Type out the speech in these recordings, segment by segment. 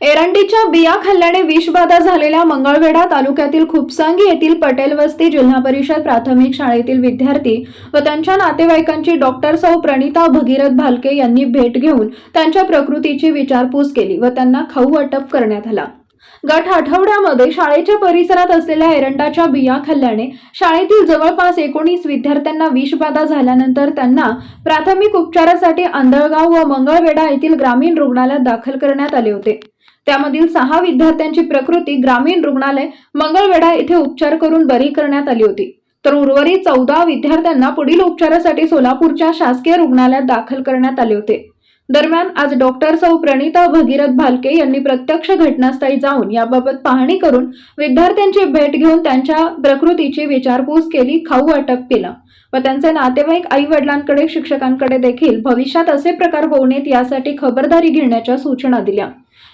एरंडीच्या बिया खाल्ल्याने विषबाधा झालेल्या मंगळवेढा तालुक्यातील खुपसांगी येथील पटेल वस्ती जिल्हा परिषद प्राथमिक शाळेतील विद्यार्थी व त्यांच्या नातेवाईकांची डॉक्टर सौ प्रणिता भगीरथ भालके यांनी भेट घेऊन त्यांच्या प्रकृतीची विचारपूस केली व त्यांना खाऊ वाटप करण्यात आला. गट आठवड्यामध्ये शाळेच्या परिसरात असलेल्या एरंडाच्या बिया खाल्ल्याने शाळेतील जवळपास एकोणीस विद्यार्थ्यांना विषबाधा झाल्यानंतर त्यांना प्राथमिक उपचारासाठी आंधळगाव व मंगळवेढा येथील ग्रामीण रुग्णालयात दाखल करण्यात आले होते. त्यामधील सहा विद्यार्थ्यांची प्रकृती ग्रामीण रुग्णालय मंगळवेढा येथे उपचार करून बरी करण्यात आली होती. तर उर्वरित चौदा विद्यार्थ्यांना पुढील उपचारासाठी सोलापूरच्या शासकीय रुग्णालयात दाखल करण्यात आले होते. दरम्यान आज डॉक्टर सौ प्रणिता भगीरथ भालके यांनी प्रत्यक्ष घटनास्थळी जाऊन याबाबत पाहणी करून विद्यार्थ्यांची भेट घेऊन त्यांच्या प्रकृतीची विचारपूस केली खाऊ अटक केलं. व त्यांचे नातेवाईक आई वडिलांकडे शिक्षकांकडे देखील भविष्यात असे प्रकार होऊ नयेत यासाठी खबरदारी घेण्याच्या सूचना दिल्या.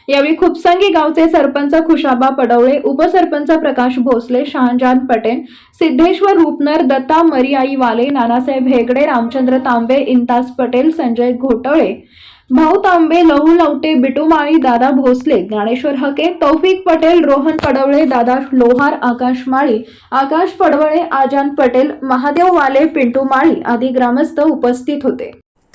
यावेळी खुपसंगी गावचे सरपंच खुशाबा पडवळे उपसरपंच प्रकाश भोसले शहाजान पटेल सिद्धेश्वर रूपनर दत्ता मरियाई वाले नानासाहेब हेगडे रामचंद्र तांबे इंतास पटेल संजय घोटळे भाऊ तांबे लहू लवटे बिटूमाळी दादा भोसले ज्ञानेश्वर हके तौफिक पटेल रोहन पडवळे दादा लोहार आकाश माळी आकाश पडवळे आजान पटेल महादेव वाले पिंटू माळी आदी ग्रामस्थ उपस्थित होते.